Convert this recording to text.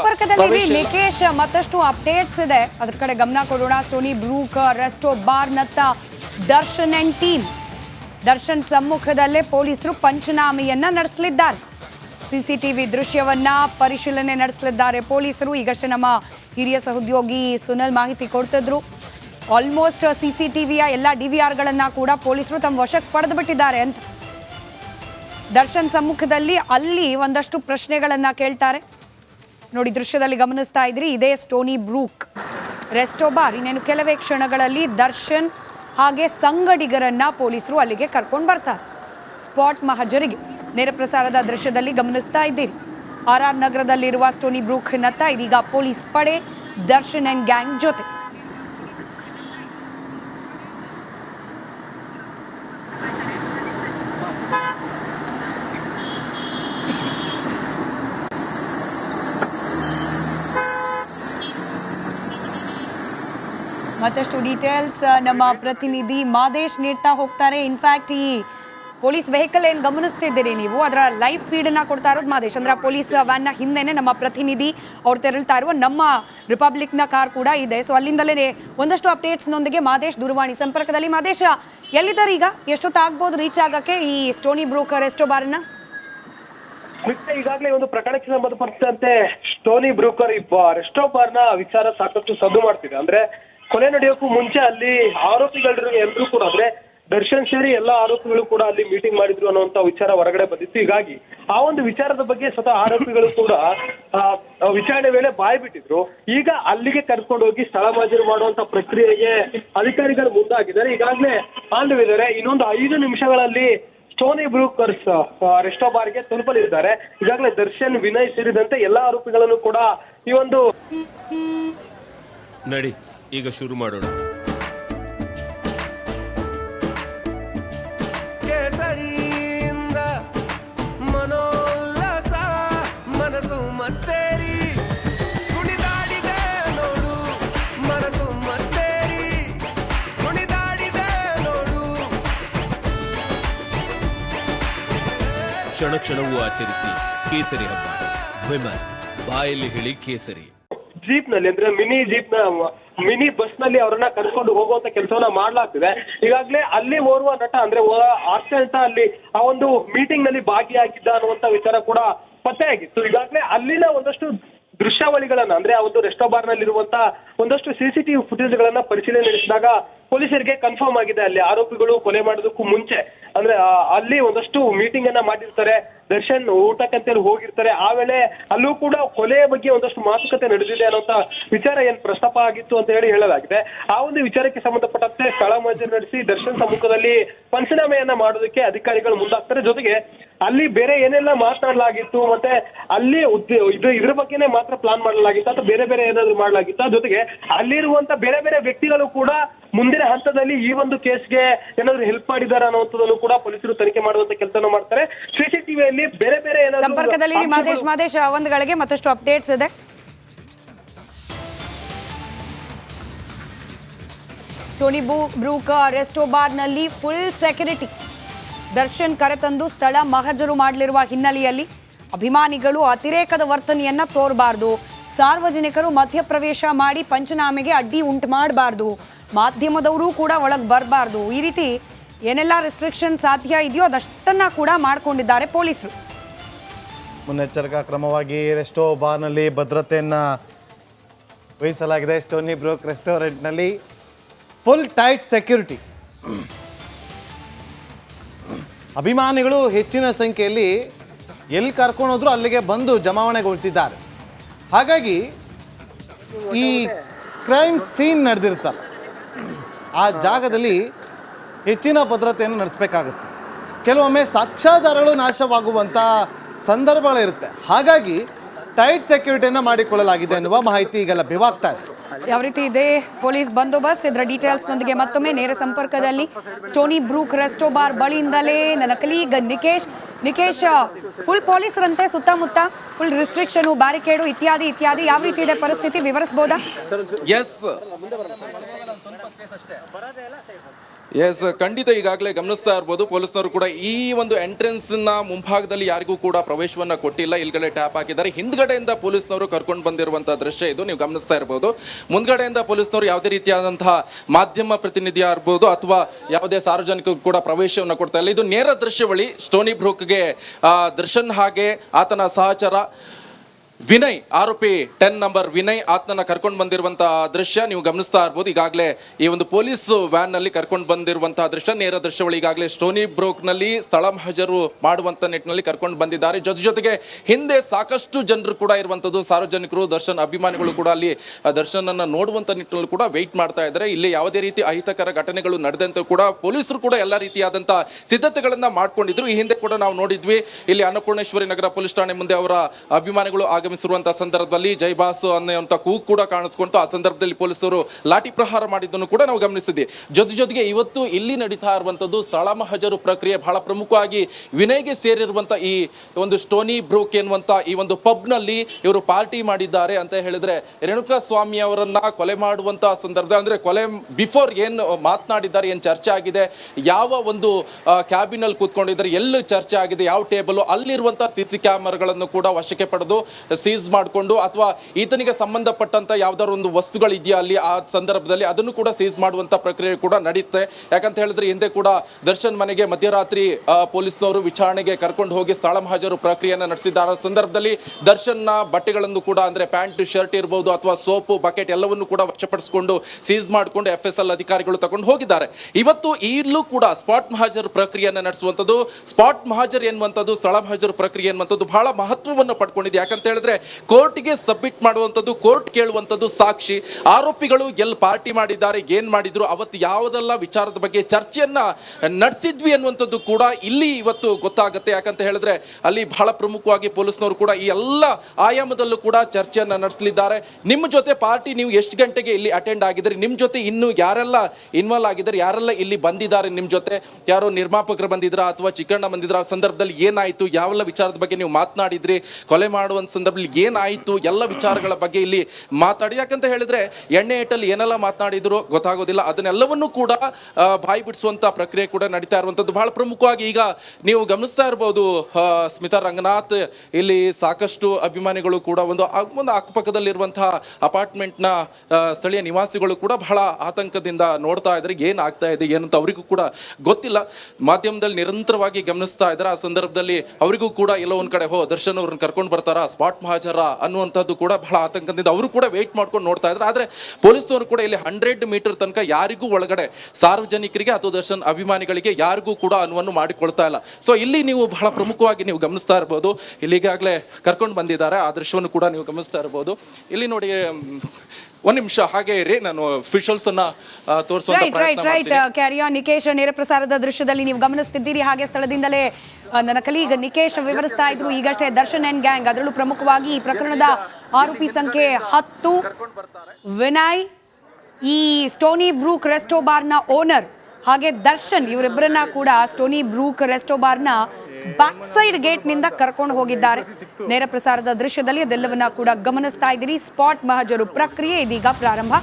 ಸಂಪರ್ಕದಲ್ಲಿ ನಿಕೇಶ್ ಮತ್ತಷ್ಟು ಅಪ್ಡೇಟ್ಸ್ ಇದೆ. ಅದ್ರ ಕಡೆ ಗಮನ ಕೊಡೋಣ. ಸೋನಿ ಬ್ರೂಕ್ ರೆಸ್ಟೋ ಬಾರ್ ನತ್ತ ದರ್ಶನ್ ಅಂಡ್ ಟೀಮ್. ದರ್ಶನ್ ಸಮ್ಮುಖದಲ್ಲೇ ಪೊಲೀಸರು ಪಂಚನಾಮೆಯನ್ನ ನಡೆಸಲಿದ್ದಾರೆ. ಸಿಸಿಟಿವಿ ದೃಶ್ಯವನ್ನ ಪರಿಶೀಲನೆ ನಡೆಸಲಿದ್ದಾರೆ ಪೊಲೀಸರು. ಈಗಷ್ಟೇ ನಮ್ಮ ಹಿರಿಯ ಸಹೋದ್ಯೋಗಿ ಸುನಲ್ ಮಾಹಿತಿ ಕೊಡ್ತಿದ್ರು. ಆಲ್ಮೋಸ್ಟ್ ಸಿಸಿಟಿವಿಯ ಎಲ್ಲ ಡಿ ವಿ ಆರ್ಗಳನ್ನ ಕೂಡ ಪೊಲೀಸರು ತಮ್ಮ ವಶಕ್ಕೆ ಪಡೆದು ಬಿಟ್ಟಿದ್ದಾರೆ ಅಂತ. ದರ್ಶನ್ ಸಮ್ಮುಖದಲ್ಲಿ ಅಲ್ಲಿ ಒಂದಷ್ಟು ಪ್ರಶ್ನೆಗಳನ್ನ ಕೇಳ್ತಾರೆ. ನೋಡಿ ದೃಶ್ಯದಲ್ಲಿ ಗಮನಿಸ್ತಾ ಇದ್ರಿ, ಇದೇ ಸ್ಟೋನಿ ಬ್ರೂಕ್. ರೆಸ್ಟೋ ಬಾರ್ ಇನ್ನೇನು ಕೆಲವೇ ಕ್ಷಣಗಳಲ್ಲಿ ದರ್ಶನ್ ಹಾಗೆ ಸಂಗಡಿಗರನ್ನ ಪೊಲೀಸರು ಅಲ್ಲಿಗೆ ಕರ್ಕೊಂಡು ಬರ್ತಾರೆ. ಸ್ಪಾಟ್ ಮಹಜರಿಗೆ ನೇರ ಪ್ರಸಾರದ ದೃಶ್ಯದಲ್ಲಿ ಗಮನಿಸ್ತಾ ಇದ್ದೀರಿ. ಆರ್ ಆರ್ ನಗರದಲ್ಲಿರುವ ಸ್ಟೋನಿ ಬ್ರೂಕ್ ನತ್ತ ಇದೀಗ ಪೊಲೀಸ್ ಪಡೆ, ದರ್ಶನ್ ಅಂಡ್ ಗ್ಯಾಂಗ್ ಜೊತೆ. ಮತ್ತಷ್ಟು ಡೀಟೇಲ್ಸ್ ನಮ್ಮ ಪ್ರತಿನಿಧಿ ಮಾದೇಶ್ ನೀಡ್ತಾ ಹೋಗ್ತಾರೆ. ಇನ್ಫ್ಯಾಕ್ಟ್ ಈ ಪೊಲೀಸ್ ವೆಹಿಕಲ್ ಏನ್ ಗಮನಿಸ್ತಿದ್ದೀರಿ ನೀವು? ಅದರ ಲೈವ್ ಫೀಡ್ ಅನ್ನ ಕೊಡ್ತಾ ಇರೋದು ಮಾದೇಶ್. ಅಂದ್ರೆ ಪೊಲೀಸ್ ವ್ಯಾನ್ನ ಹಿಂದೆನೆ ನಮ್ಮ ಪ್ರತಿನಿಧಿ ಅವ್ರು ತೆರಳ್ತಾ ಇರುವ ನಮ್ಮ ನ ಕಾರ್ ಕೂಡ ಇದೆ. ಸೊ ಅಲ್ಲಿಂದಲೇ ಒಂದಷ್ಟು ಅಪ್ಡೇಟ್ಸ್ ನೊಂದಿಗೆ ಮಾದೇಶ್ ದೂರವಾಣಿ ಸಂಪರ್ಕದಲ್ಲಿ. ಮಾದೇಶ, ಎಲ್ಲಿದ್ದಾರೆ ಈಗ? ಎಷ್ಟೊತ್ತಾಗ್ಬೋದು ರೀಚ್ ಆಗಕ್ಕೆ ಈ ಸ್ಟೋನಿ ಬ್ರೋಕರ್ ಎಷ್ಟೋ ಬಾರನ್ನ ಈಗಾಗಲೇ ಒಂದು ಪ್ರಕರಣಕ್ಕೆ ಸಂಬಂಧಪಟ್ಟಂತೆ ಸ್ಟೋನಿ ಬ್ರೋಕರ್ ಈ ರೆಸ್ಟೋ ಬಾರ್ ವಿಚಾರ ಸಾಕಷ್ಟು ಸದ್ದು ಮಾಡ್ತಿದೆ. ಅಂದ್ರೆ ಕೊಲೆ ನಡೆಯೋಕ್ಕೂ ಮುಂಚೆ ಅಲ್ಲಿ ಆರೋಪಿಗಳು ಎಲ್ಲರೂ ಕೂಡ, ಅಂದ್ರೆ ದರ್ಶನ್ ಸೇರಿ ಎಲ್ಲ ಆರೋಪಿಗಳು ಕೂಡ ಅಲ್ಲಿ ಮೀಟಿಂಗ್ ಮಾಡಿದ್ರು ಅನ್ನುವಂತ ವಿಚಾರ ಹೊರಗಡೆ ಬಂದಿತ್ತು. ಹೀಗಾಗಿ ಆ ಒಂದು ವಿಚಾರದ ಬಗ್ಗೆ ಸ್ವತಃ ಆರೋಪಿಗಳು ಕೂಡ ವಿಚಾರಣೆ ವೇಳೆ ಬಾಯಿ ಬಿಟ್ಟಿದ್ರು. ಈಗ ಅಲ್ಲಿಗೆ ಕರ್ಕೊಂಡು ಹೋಗಿ ಸ್ಥಳ ಮಾಜರು ಮಾಡುವಂತ ಪ್ರಕ್ರಿಯೆಗೆ ಅಧಿಕಾರಿಗಳು ಮುಂದಾಗಿದ್ದಾರೆ. ಈಗಾಗಲೇ ಆಂಡವಿದ್ದಾರೆ ಇನ್ನೊಂದು ಐದು ನಿಮಿಷಗಳಲ್ಲಿ ಸ್ಟೋನಿ ಬ್ರೂಕರ್ಸ್ ರೆಸ್ಟೋ ಬಾರ್ಗೆ ತಲುಪಲಿದ್ದಾರೆ. ಈಗಾಗಲೇ ದರ್ಶನ್, ವಿನಯ್ ಸೇರಿದಂತೆ ಎಲ್ಲಾ ಆರೋಪಿಗಳನ್ನು ಕೂಡ ಈ ಒಂದು ನಡಿ. ಈಗ ಶುರು ಮಾಡೋಣ. ಕೇಸರಿಯಿಂದ ಮನೋಲ್ಲಸ ಮನಸ್ಸು ಮತ್ತೇರಿ. ಕುಣಿದಾಡಿದೆ ನೋಡು ಮನಸ್ಸು ಮತ್ತೇರಿ. ಕುಣಿದಾಡಿದೆ ನೋಡು. ಕ್ಷಣ ಕ್ಷಣವೂ ಆಚರಿಸಿ ಕೇಸರಿ ಹಬ್ಬ. ವಿಮಲ್ ಬಾಯಲ್ಲಿ ಹೇಳಿ ಕೇಸರಿ. ಜೀಪ್ನಲ್ಲಿ ಅಂದ್ರೆ ಮಿನಿ ಜೀಪ್ನ ಮಿನಿ ಬಸ್ನಲ್ಲಿ ಅವರನ್ನ ಕರ್ಕೊಂಡು ಹೋಗುವಂತ ಕೆಲಸವನ್ನ ಮಾಡಲಾಗ್ತಿದೆ. ಈಗಾಗಲೇ ಅಲ್ಲಿ ಓರ್ವ ನಟ ಅಂದ್ರೆ ಆರ್ಸೆಂಟ ಅಲ್ಲಿ ಆ ಒಂದು ಮೀಟಿಂಗ್ನಲ್ಲಿ ಭಾಗಿಯಾಗಿದ್ದ ಅನ್ನುವಂತ ವಿಚಾರ ಕೂಡ ಪತ್ತೆಯಾಗಿತ್ತು. ಈಗಾಗಲೇ ಅಲ್ಲಿನ ಒಂದಷ್ಟು ದೃಶ್ಯಾವಳಿಗಳನ್ನ, ಅಂದ್ರೆ ಆ ಒಂದು ರೆಸ್ಟೋ ಬಾರ್ ನಲ್ಲಿರುವಂತ ಒಂದಷ್ಟು ಸಿಸಿಟಿವಿ ಫುಟೇಜ್ ಗಳನ್ನ ಪರಿಶೀಲನೆ ನಡೆಸಿದಾಗ ಪೊಲೀಸರಿಗೆ ಕನ್ಫರ್ಮ್ ಆಗಿದೆ. ಅಲ್ಲಿ ಆರೋಪಿಗಳು ಕೊಲೆ ಮಾಡೋದಕ್ಕೂ ಮುಂಚೆ, ಅಂದ್ರೆ ಅಲ್ಲಿ ಒಂದಷ್ಟು ಮೀಟಿಂಗ್ ಅನ್ನ ಮಾಡಿರ್ತಾರೆ. ದರ್ಶನ್ ಊಟಕ್ಕಂತೇಳಿ ಹೋಗಿರ್ತಾರೆ. ಆ ವೇಳೆ ಅಲ್ಲೂ ಕೂಡ ಕೊಲೆಯ ಬಗ್ಗೆ ಒಂದಷ್ಟು ಮಾತುಕತೆ ನಡೆದಿದೆ ಅನ್ನೋಂತ ವಿಚಾರ ಏನ್ ಪ್ರಸ್ತಾಪ ಆಗಿತ್ತು ಅಂತ ಹೇಳಿ ಹೇಳಲಾಗಿದೆ. ಆ ಒಂದು ವಿಚಾರಕ್ಕೆ ಸಂಬಂಧಪಟ್ಟಂತೆ ಸ್ಥಳ ಮಜೂರು ನಡೆಸಿ ದರ್ಶನ್ ಸಮ್ಮುಖದಲ್ಲಿ ಪಂಚನಾಮೆಯನ್ನ ಮಾಡೋದಕ್ಕೆ ಅಧಿಕಾರಿಗಳು ಮುಂದಾಗ್ತಾರೆ. ಜೊತೆಗೆ ಅಲ್ಲಿ ಬೇರೆ ಏನೆಲ್ಲ ಮಾತನಾಡಲಾಗಿತ್ತು ಮತ್ತೆ ಅಲ್ಲಿ ಇದು ಇದ್ರ ಬಗ್ಗೆನೆ ಮಾತ್ರ ಪ್ಲಾನ್ ಮಾಡಲಾಗಿತ್ತು ಅಥವಾ ಬೇರೆ ಬೇರೆ ಏನಾದ್ರು ಮಾಡಲಾಗಿತ್ತು? ಜೊತೆಗೆ ಅಲ್ಲಿರುವಂತ ಬೇರೆ ಬೇರೆ ವ್ಯಕ್ತಿಗಳು ಕೂಡ ಮುಂದಿನ ಹಂತದಲ್ಲಿ ಈ ಒಂದು ಕೇಸ್ಗೆ ಏನಾದ್ರು ಹೆಲ್ಪ್ ಮಾಡಿದಾರ ಅನ್ನುವಂಥದ್ದನ್ನು ಕೂಡ ಪೊಲೀಸರು ತನಿಖೆ ಮಾಡುವಂತ ಕೆಲಸನ ಮಾಡ್ತಾರೆ. ಸಿಸಿಟಿವಿಯಲ್ಲಿ ಬೇರೆ ಬೇರೆ ಏನಾದ್ರು ಸಂಪರ್ಕದಲ್ಲಿ ಮಾದೇಶ್ ಮಾದೇಶ್ ಒಂದು ಗಳಿಗೆ ಮತ್ತಷ್ಟು ಅಪ್ಡೇಟ್ಸ್ ಇದೆ. ಟೋನಿ ಬೂ ಬ್ರೂಕ್ ರೆಸ್ಟೋ ಬಾರ್ನಲ್ಲಿ ಫುಲ್ ಸೆಕ್ಯೂರಿಟಿ ದರ್ಶನ್ ಕರೆತಂದು ಸ್ಥಳ ಮಹಜರು ಮಾಡಲಿರುವ ಹಿನ್ನೆಲೆಯಲ್ಲಿ ಅಭಿಮಾನಿಗಳು ಅತಿರೇಕದ ವರ್ತನೆಯನ್ನ ತೋರಬಾರದು. ಸಾರ್ವಜನಿಕರು ಮಧ್ಯಪ್ರವೇಶ ಮಾಡಿ ಪಂಚನಾಮೆಗೆ ಅಡ್ಡಿ ಉಂಟು ಮಾಡಬಾರ್ದು. ಮಾಧ್ಯಮದವರು ಕೂಡ ಒಳಗೆ ಬರಬಾರ್ದು. ಈ ರೀತಿ ಏನೆಲ್ಲ ರೆಸ್ಟ್ರಿಕ್ಷನ್ ಸಾಧ್ಯ ಇದೆಯೋ ಅದಷ್ಟನ್ನ ಕೂಡ ಮಾಡಿಕೊಂಡಿದ್ದಾರೆ ಪೊಲೀಸರು. ಮುನ್ನೆಚ್ಚರಿಕಾ ಕ್ರಮವಾಗಿ ರೆಸ್ಟೋ ಬಾರ್ನಲ್ಲಿ ಭದ್ರತೆಯನ್ನು ವಹಿಸಲಾಗಿದೆ. ಸ್ಟೋನಿ ಬ್ರೋಕ್ ರೆಸ್ಟೋರೆಂಟ್ನಲ್ಲಿ ಫುಲ್ ಟೈಟ್ ಸೆಕ್ಯೂರಿಟಿ ಅಭಿಮಾನಿಗಳು ಹೆಚ್ಚಿನ ಸಂಖ್ಯೆಯಲ್ಲಿ ಎಲ್ಲಿ ಕರ್ಕೊಂಡೋದ್ರು ಅಲ್ಲಿಗೆ ಬಂದು ಜಮಾವಣೆಗೊಳ್ತಿದ್ದಾರೆ ಹಾಗಾಗಿ ಈ ಕ್ರೈಮ್ ಸೀನ್ ನಡೆದಿರ್ತಾರೆ ಆ ಜಾಗದಲ್ಲಿ ಹೆಚ್ಚಿನ ಭದ್ರತೆಯನ್ನು ನಡೆಸಬೇಕಾಗುತ್ತೆ. ಕೆಲವೊಮ್ಮೆ ಸಾಕ್ಷ್ಯಾಧಾರಗಳು ನಾಶವಾಗುವಂಥ ಸಂದರ್ಭಗಳಿರುತ್ತೆ. ಹಾಗಾಗಿ ಟೈಟ್ ಸೆಕ್ಯೂರಿಟಿಯನ್ನು ಮಾಡಿಕೊಳ್ಳಲಾಗಿದೆ ಎನ್ನುವ ಮಾಹಿತಿ ಈಗ ಲಭ್ಯವಾಗ್ತಾ ಇದೆ. ಯಾವ ರೀತಿ ಇದೆ? ಪೊಲೀಸ್ ಬಂದೋಬಸ್ತ್ ಇದರ ಡೀಟೇಲ್ಸ್ ನೊಂದಿಗೆ ಮತ್ತೊಮ್ಮೆ ನೇರ ಸಂಪರ್ಕದಲ್ಲಿ ಸ್ಟೋನಿ ಬ್ರೂಕ್ ರೆಸ್ಟೋ ಬಾರ್ ಬಳಿಯಿಂದಲೇ ನನ್ನ ಕಲೀಗ್ ನಿಕೇಶ್ ನಿಕೇಶ್ ಫುಲ್ ಪೊಲೀಸರಂತೆ ಸುತ್ತಮುತ್ತ ಫುಲ್ ರಿಸ್ಟ್ರಿಕ್ಷನ್ ಬ್ಯಾರಿಕೇಡು ಇತ್ಯಾದಿ ಇತ್ಯಾದಿ ಯಾವ ರೀತಿ ಇದೆ ಪರಿಸ್ಥಿತಿ? ವಿವರಿಸಬಹುದಾ ಎಸ್ ಎಸ್ ಖಂಡಿತ ಈಗಾಗಲೇ ಗಮನಿಸ್ತಾ ಇರ್ಬೋದು. ಪೊಲೀಸ್ನವರು ಕೂಡ ಈ ಒಂದು ಎಂಟ್ರೆನ್ಸ್ನ ಮುಂಭಾಗದಲ್ಲಿ ಯಾರಿಗೂ ಕೂಡ ಪ್ರವೇಶವನ್ನ ಕೊಟ್ಟಿಲ್ಲ. ಇಲ್ಗಡೆ ಟ್ಯಾಪ್ ಹಾಕಿದ್ದಾರೆ. ಹಿಂದ್ಗಡೆಯಿಂದ ಪೊಲೀಸ್ನವರು ಕರ್ಕೊಂಡು ಬಂದಿರುವಂತಹ ದೃಶ್ಯ ಇದು. ನೀವು ಗಮನಿಸ್ತಾ ಇರ್ಬೋದು. ಮುಂದ್ಗಡೆಯಿಂದ ಪೊಲೀಸ್ನವರು ಯಾವುದೇ ರೀತಿಯಾದಂತಹ ಮಾಧ್ಯಮ ಪ್ರತಿನಿಧಿ ಅಥವಾ ಯಾವುದೇ ಸಾರ್ವಜನಿಕರು ಕೂಡ ಪ್ರವೇಶವನ್ನು ಕೊಡ್ತಾ ಇಲ್ಲ. ಇದು ನೇರ ದೃಶ್ಯವಳಿ. ಸ್ಟೋನಿ ಬ್ರೂಕ್ಗೆ ದರ್ಶನ್ ಹಾಗೆ ಆತನ ಸಹಚರ ವಿನಯ್, ಆರೋಪಿ ಟೆನ್ ನಂಬರ್ ವಿನಯ್ ಆತನ ಕರ್ಕೊಂಡು ಬಂದಿರುವಂತಹ ದೃಶ್ಯ ನೀವು ಗಮನಿಸ್ತಾ ಇರ್ಬೋದು. ಈಗಾಗಲೇ ಈ ಒಂದು ಪೊಲೀಸ್ ವ್ಯಾನ್ನಲ್ಲಿ ಕರ್ಕೊಂಡು ಬಂದಿರುವಂತಹ ದೃಶ್ಯ, ನೇರ ದೃಶ್ಯಗಳು ಈಗಾಗಲೇ ಸ್ಟೋನಿ ಬ್ರೋಕ್ನಲ್ಲಿ ಸ್ಥಳ ಹಜರು ಮಾಡುವಂತ ನಿಟ್ಟಿನಲ್ಲಿ ಕರ್ಕೊಂಡು ಬಂದಿದ್ದಾರೆ. ಜೊತೆ ಜೊತೆಗೆ ಹಿಂದೆ ಸಾಕಷ್ಟು ಜನರು ಕೂಡ ಇರುವಂತದ್ದು, ಸಾರ್ವಜನಿಕರು, ದರ್ಶನ್ ಅಭಿಮಾನಿಗಳು ಕೂಡ ಅಲ್ಲಿ ದರ್ಶನ್ ಅನ್ನ ನೋಡುವಂತ ನಿಟ್ಟಿನಲ್ಲಿ ಕೂಡ ವೆಯ್ಟ್ ಮಾಡ್ತಾ ಇದ್ದಾರೆ. ಇಲ್ಲಿ ಯಾವುದೇ ರೀತಿ ಅಹಿತಕರ ಘಟನೆಗಳು ನಡೆದಂತೆ ಕೂಡ ಪೊಲೀಸರು ಕೂಡ ಎಲ್ಲ ರೀತಿಯಾದಂತಹ ಸಿದ್ಧತೆಗಳನ್ನ ಮಾಡ್ಕೊಂಡಿದ್ರು. ಈ ಹಿಂದೆ ಕೂಡ ನಾವು ನೋಡಿದ್ವಿ. ಇಲ್ಲಿ ಅನ್ನಪೂರ್ಣೇಶ್ವರಿ ನಗರ ಪೊಲೀಸ್ ಠಾಣೆ ಮುಂದೆ ಅವರ ಅಭಿಮಾನಿಗಳು ಆಗಮಿಸಿರುವಂತಹ ಸಂದರ್ಭದಲ್ಲಿ ಜೈ ಬಾಸ್ ಅನ್ನುವಂತ ಕೂಗು ಕೂಡ ಕಾಣಿಸ್ಕೊಂತು. ಆ ಸಂದರ್ಭದಲ್ಲಿ ಪೊಲೀಸರು ಲಾಠಿ ಪ್ರಹಾರ ಮಾಡಿದ್ದನ್ನು ಕೂಡ ನಾವು ಗಮನಿಸಿದ್ವಿ. ಜೊತೆ ಜೊತೆಗೆ ಇವತ್ತು ಇಲ್ಲಿ ನಡೀತಾ ಇರುವಂತದ್ದು ಸ್ಥಳ ಮಹಜರು ಪ್ರಕ್ರಿಯೆ ಬಹಳ ಪ್ರಮುಖವಾಗಿ ವಿನಯ್ಗೆ ಸೇರಿರುವಂತ ಈ ಒಂದು ಸ್ಟೋನಿ ಬ್ರೂಕ್ ಎನ್ನುವಂತ ಈ ಒಂದು ಪಬ್ನಲ್ಲಿ ಇವರು ಪಾರ್ಟಿ ಮಾಡಿದ್ದಾರೆ ಅಂತ ಹೇಳಿದ್ರೆ ರೇಣುಕಾ ಸ್ವಾಮಿ ಅವರನ್ನ ಕೊಲೆ ಮಾಡುವಂತ ಸಂದರ್ಭ, ಅಂದ್ರೆ ಕೊಲೆ ಬಿಫೋರ್ ಏನು ಮಾತನಾಡಿದ್ದಾರೆ, ಏನ್ ಚರ್ಚೆ ಆಗಿದೆ, ಯಾವ ಒಂದು ಕ್ಯಾಬಿನ್ ಅಲ್ಲಿ ಕೂತ್ಕೊಂಡಿದ್ದಾರೆ, ಎಲ್ಲಿ ಚರ್ಚೆ ಆಗಿದೆ, ಯಾವ ಟೇಬಲ್ ಅಲ್ಲಿರುವಂತ ಸಿ ಸಿ ಕ್ಯಾಮರಾಗಳನ್ನು ಕೂಡ ವಶಕ್ಕೆ ಪಡೆದು ಸೀಸ್ ಮಾಡಿಕೊಂಡು ಅಥವಾ ಈತನಿಗೆ ಸಂಬಂಧಪಟ್ಟಂತ ಯಾವ್ದಾದ್ರು ಒಂದು ವಸ್ತುಗಳಿದೆಯಾ ಅಲ್ಲಿ ಆ ಸಂದರ್ಭದಲ್ಲಿ ಅದನ್ನು ಕೂಡ ಸೀಸ್ ಮಾಡುವಂತ ಪ್ರಕ್ರಿಯೆ ಕೂಡ ನಡೆಯುತ್ತೆ ಯಾಕಂತ ಹೇಳಿದ್ರೆ ಹಿಂದೆ ಕೂಡ ದರ್ಶನ್ ಮನೆಗೆ ಮಧ್ಯರಾತ್ರಿ ಪೊಲೀಸ್ನವರು ವಿಚಾರಣೆಗೆ ಕರ್ಕೊಂಡು ಹೋಗಿ ಸ್ಥಳ ಮಹಾಜರು ಪ್ರಕ್ರಿಯೆಯನ್ನು ನಡೆಸಿದ್ದಾರೆ. ಸಂದರ್ಭದಲ್ಲಿ ದರ್ಶನ್ನ ಬಟ್ಟೆಗಳನ್ನು ಕೂಡ ಅಂದ್ರೆ ಪ್ಯಾಂಟ್, ಶರ್ಟ್ ಇರಬಹುದು ಅಥವಾ ಸೋಪು, ಬಕೆಟ್ ಎಲ್ಲವನ್ನು ಕೂಡ ವಶಪಡಿಸಿಕೊಂಡು ಸೀಸ್ ಮಾಡಿಕೊಂಡು ಎಫ್ ಎಸ್ ಎಲ್ ಅಧಿಕಾರಿಗಳು ತಗೊಂಡು ಹೋಗಿದ್ದಾರೆ. ಇವತ್ತು ಇಲ್ಲೂ ಕೂಡ ಸ್ಪಾಟ್ ಮಹಾಜರ್ ಪ್ರಕ್ರಿಯೆಯನ್ನು ನಡೆಸುವಂಥದ್ದು, ಸ್ಪಾಟ್ ಮಹಾಜರ್ ಎನ್ನುವಂಥದ್ದು, ಸ್ಥಳ ಮಹಾಜರು ಪ್ರಕ್ರಿಯೆ ಎನ್ನುವಂಥದ್ದು ಬಹಳ ಮಹತ್ವವನ್ನು ಪಡ್ಕೊಂಡಿದೆ. ಯಾಕಂತ ಹೇಳಿದ್ರೆ ಕೋರ್ಟ್ಗೆ ಸಬ್ಮಿಟ್ ಮಾಡುವಂಥದ್ದು, ಕೋರ್ಟ್ ಕೇಳುವಂಥದ್ದು ಸಾಕ್ಷಿ. ಆರೋಪಿಗಳು ಎಲ್ಲಿ ಪಾರ್ಟಿ ಮಾಡಿದ್ದಾರೆ, ಏನ್ ಮಾಡಿದ್ರು, ಅವತ್ತು ಯಾವುದೆಲ್ಲ ವಿಚಾರದ ಬಗ್ಗೆ ಚರ್ಚೆಯನ್ನ ನಡೆಸಿದ್ವಿ ಅನ್ನುವಂಥದ್ದು ಕೂಡ ಇಲ್ಲಿ ಇವತ್ತು ಗೊತ್ತಾಗುತ್ತೆ. ಯಾಕಂತ ಹೇಳಿದ್ರೆ ಅಲ್ಲಿ ಬಹಳ ಪ್ರಮುಖವಾಗಿ ಪೊಲೀಸ್ನವರು ಕೂಡ ಈ ಎಲ್ಲ ಆಯಾಮದಲ್ಲೂ ಕೂಡ ಚರ್ಚೆಯನ್ನ ನಡೆಸಲಿದ್ದಾರೆ. ನಿಮ್ಮ ಜೊತೆ ಪಾರ್ಟಿ ನೀವು ಎಷ್ಟು ಗಂಟೆಗೆ ಇಲ್ಲಿ ಅಟೆಂಡ್ ಆಗಿದ್ರಿ ನಿಮ್ಮ ಜೊತೆ ಇನ್ನು ಯಾರೆಲ್ಲ ಇನ್ವಾಲ್ವ್ ಆಗಿದ್ದಾರೆ? ಯಾರೆಲ್ಲ ಇಲ್ಲಿ ಬಂದಿದ್ದಾರೆ ನಿಮ್ಮ ಜೊತೆ? ಯಾರೋ ನಿರ್ಮಾಪಕರು ಬಂದಿದ್ರ ಅಥವಾ ಚಿಕ್ಕಣ್ಣ ಬಂದಿದ್ರ? ಆ ಸಂದರ್ಭದಲ್ಲಿ ಏನಾಯ್ತು? ಯಾವೆಲ್ಲ ವಿಚಾರದ ಬಗ್ಗೆ ನೀವು ಮಾತನಾಡಿದ್ರಿ? ಕೊಲೆ ಮಾಡುವಂತ ಸಂದರ್ಭದಲ್ಲಿ ಏನಾಯಿತು? ಎಲ್ಲ ವಿಚಾರಗಳ ಬಗ್ಗೆ ಇಲ್ಲಿ ಮಾತಾಡಿ. ಯಾಕಂತ ಹೇಳಿದ್ರೆ ಎಣ್ಣೆ ಏಟಲ್ಲಿ ಏನೆಲ್ಲ ಮಾತನಾಡಿದ್ರು ಗೊತ್ತಾಗೋದಿಲ್ಲ. ಅದನ್ನೆಲ್ಲವನ್ನೂ ಕೂಡ ಬಾಯಿ ಬಿಡಿಸುವಂಥ ಪ್ರಕ್ರಿಯೆ ಕೂಡ ನಡೀತಾ ಇರುವಂತದ್ದು ಬಹಳ ಪ್ರಮುಖವಾಗಿ ಈಗ ನೀವು ಗಮನಿಸ್ತಾ ಇರಬಹುದು ಸ್ಮಿತಾ ರಂಗನಾಥ್, ಇಲ್ಲಿ ಸಾಕಷ್ಟು ಅಭಿಮಾನಿಗಳು ಕೂಡ ಒಂದು ಒಂದು ಅಕ್ಕಪಕ್ಕದಲ್ಲಿರುವಂತಹ ಅಪಾರ್ಟ್ಮೆಂಟ್ನ ಸ್ಥಳೀಯ ನಿವಾಸಿಗಳು ಕೂಡ ಬಹಳ ಆತಂಕದಿಂದ ನೋಡ್ತಾ ಇದ್ದಾರೆ. ಏನ್ ಆಗ್ತಾ ಇದೆ, ಏನಂತ ಅವರಿಗೂ ಕೂಡ ಗೊತ್ತಿಲ್ಲ. ಮಾಧ್ಯಮದಲ್ಲಿ ನಿರಂತರವಾಗಿ ಗಮನಿಸ್ತಾ ಇದ್ದಾರೆ. ಆ ಸಂದರ್ಭದಲ್ಲಿ ಅವರಿಗೂ ಕೂಡ ಎಲ್ಲೋ ಒಂದು ಕಡೆ, ಹೋ, ದರ್ಶನ್ ಅವ್ರನ್ನ ಕರ್ಕೊಂಡು ಬರ್ತಾರ? ಸ್ಪಾಟ್ ಮಹಾಜರ ಅನ್ನುವಂಥದ್ದು ಕೂಡ ಬಹಳ ಆತಂಕದಿಂದ ಅವರು ಕೂಡ ವೇಟ್ ಮಾಡ್ಕೊಂಡು ನೋಡ್ತಾ ಇದ್ದಾರೆ. ಆದ್ರೆ ಪೊಲೀಸರು ಕೂಡ ಇಲ್ಲಿ ಹಂಡ್ರೆಡ್ ಮೀಟರ್ ತನಕ ಯಾರಿಗೂ ಒಳಗಡೆ ಸಾರ್ವಜನಿಕರಿಗೆ ಅಥವಾ ದರ್ಶನ್ ಅಭಿಮಾನಿಗಳಿಗೆ ಯಾರಿಗೂ ಕೂಡ ಅನುವನ್ನು ಮಾಡಿಕೊಳ್ತಾ ಇಲ್ಲ. ಸೊ ಇಲ್ಲಿ ನೀವು ಬಹಳ ಪ್ರಮುಖವಾಗಿ ನೀವು ಗಮನಿಸ್ತಾ ಇರ್ಬೋದು. ಇಲ್ಲಿಗಾಗಲೇ ಕರ್ಕೊಂಡು ಬಂದಿದ್ದಾರೆ. ಆ ದೃಶ್ಯವನ್ನು ಕೂಡ ನೀವು ಗಮನಿಸ್ತಾ ಇರ್ಬೋದು. ಇಲ್ಲಿ ನೋಡಿ ಒಂದ್ ನಿಮಿಷ ಹಾಗೆ ಇರಿ. ನಾನು ಫಿಶಲ್ಸ್ ಅನ್ನ ತೋರಿಸುವಂತ ಪ್ರಯತ್ನ ಮಾಡ್ತೀನಿ. ಕ್ಯಾರಿಯಾ ನಿಕೇಶ್ ನೇರ ಪ್ರಸಾರದ ದೃಶ್ಯದಲ್ಲಿ ನೀವು ಗಮನಿಸ್ತಿದ್ದೀರಿ. ಹಾಗೆ ಸ್ಥಳದಿಂದಲೇ ನನ್ನ ಕಲೀಗ್ ನಿಕೇಶ್ ವಿವರಿಸ್ತಾ ಇದ್ರು. ಈಗಷ್ಟೇ ದರ್ಶನ್ ಅಂಡ್ ಗ್ಯಾಂಗ್ ಅದರಲ್ಲೂ ಪ್ರಮುಖವಾಗಿ ಈ ಪ್ರಕರಣದ ಆರೋಪಿ ಸಂಖ್ಯೆ ಹತ್ತು. ವಿನಯ್, ಈ ಸ್ಟೋನಿ ಬ್ರೂಕ್ ರೆಸ್ಟೋ ಬಾರ್ನ ಓನರ್, ಹಾಗೆ ದರ್ಶನ್, ಇವರಿಬ್ಬರನ್ನ ಕೂಡ ಸ್ಟೋನಿ ಬ್ರೂಕ್ ರೆಸ್ಟೋ ಬಾರ್ನ ಬ್ಯಾಕ್ ಸೈಡ್ ಗೇಟ್ನಿಂದ ಕರ್ಕೊಂಡು ಹೋಗಿದ್ದಾರೆ. ನೇರ ಪ್ರಸಾರದ ದೃಶ್ಯದಲ್ಲಿ ಅದೆಲ್ಲವನ್ನ ಕೂಡ ಗಮನಿಸ್ತಾ ಇದ್ದೀರಿ. ಸ್ಪಾಟ್ ಮಹಜರು ಪ್ರಕ್ರಿಯೆ ಇದೀಗ ಪ್ರಾರಂಭ.